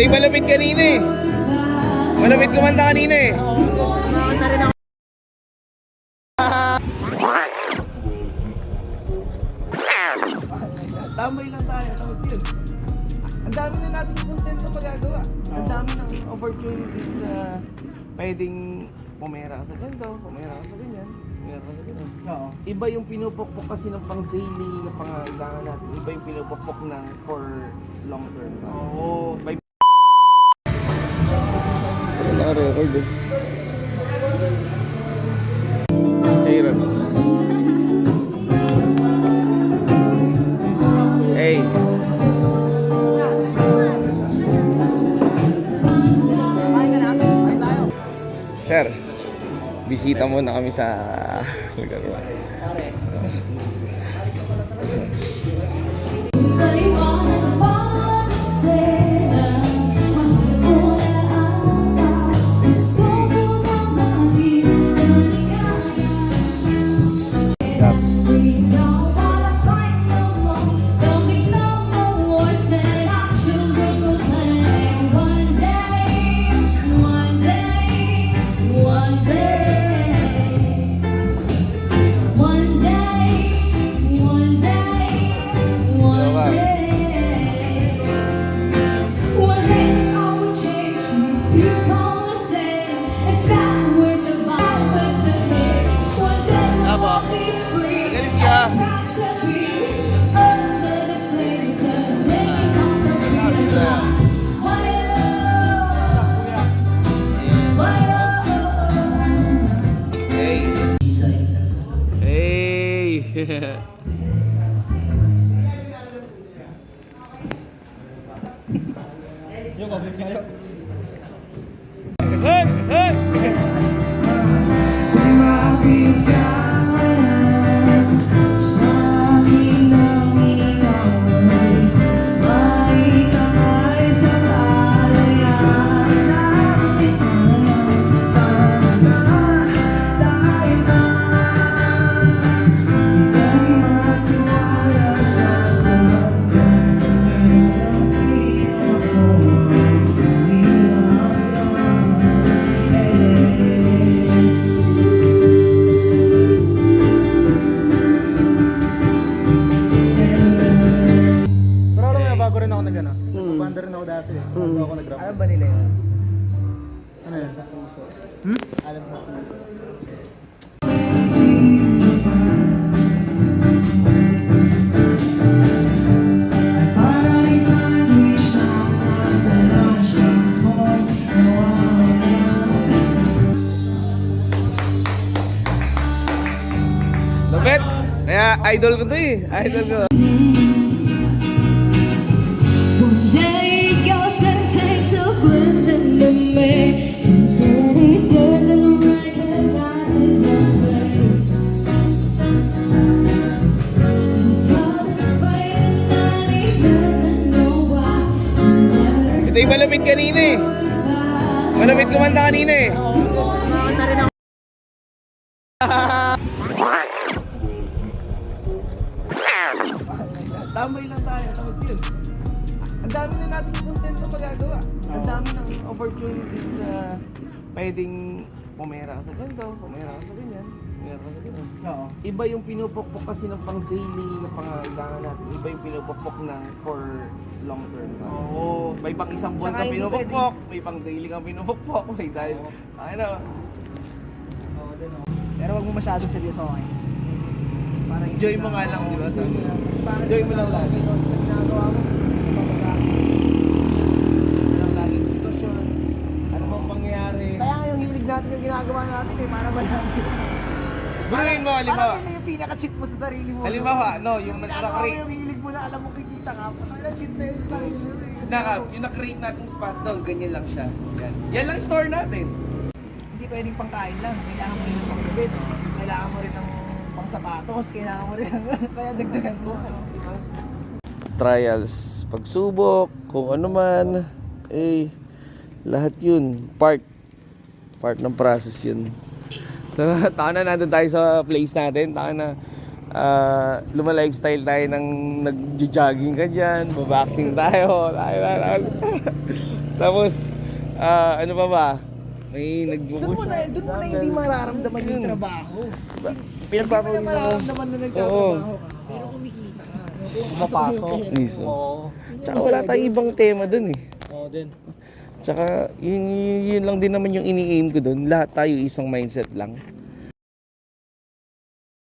Yung malapit kanina eh. Malapit kumanta kanina eh. Kumakanta rin ako. Tambay lang tayo. Tapos yun. Ang dami na natin content na magagawa. Ang dami ng opportunities na pwedeng pumera ka sa ganito, pumera ka sa ganyan, pumera ka sa ganyan. Oo. Iba yung pinupukpok kasi ng pang daily na pangangailangan natin. Iba yung pinupukpok ng for long term. Oo. By Naka-record eh. Chairo. Hey. Sir, bisita muna kami sa lugar mo. Okay. Hey. Hey, hey. Pero nag ano. Banda rin ako dati. eh. Bago ako nag-rap. Alam ba nila yun? Ano yun? Hmm? Alam mo puso. Lupit. Kaya idol ko to eh. Idol ko. Malapit kanina eh. Malapit kumanta kanina eh. Kumakanta rin ako. Tambay lang tayo. Tapos yun. Ang dami na natin content na magagawa. Ang dami ng opportunities na pwedeng pumera ka sa ganito, pumera sa ganyan, ka. Oo. Iba yung pinupukpok kasi ng pang daily na pangangailangan natin. Iba yung pinupukpok ng for long term. Oo. May pang isang buwan Tsaka ka hindi pinupukpok, may pang daily kang pinupukpok, may dahil, ano, Oo, din ako. Pero wag mo masyadong seryoso okay. Para hindi enjoy ka- mo nga lang, di ba? Sabi Enjoy mo ka lang lagi. Sa ginagawa mo, mabaga. Walang laging sitwasyon. Ano bang pangyayari? Kaya nga yung hilig natin yung ginagawa natin eh, para ba lang Gawin mo, halimbawa. Yun na yung pinaka-cheat mo sa sarili mo. Halimbawa, no, yung mo nag-create, yung hilig mo na alam mo kikita ka. Parang cheat na yun sa sarili mo. eh. naka, yung na-create nating spot doon, ganyan lang siya. Yan. Yan lang store natin. Hindi pwedeng pangkain lang. Kailangan mo rin ng panggabit. Kailangan mo rin ng pang sapatos. Kailangan mo rin ng... Kaya dagdagan mo. Trials, pagsubok, kung ano man, eh, lahat yun, part, part ng process yun. So, taka na nandun tayo sa place natin. Taka na ah, luma-lifestyle tayo ng nag-jogging ka dyan, baboxing tayo, tayo, tayo, tayo. Tapos, ah, ano pa ba? May nagbubush. Doon mo na, doon mo na hindi mararamdaman yung trabaho. Pinagpapawisan Hindi mo na mararamdaman na nagtatrabaho ka. Pero kumikita ka. Mapasok. Mismo. Tsaka wala tayong ibang tema dun eh. Oo din. Tsaka yun, yun, lang din naman yung ini-aim ko dun. Lahat tayo isang mindset lang.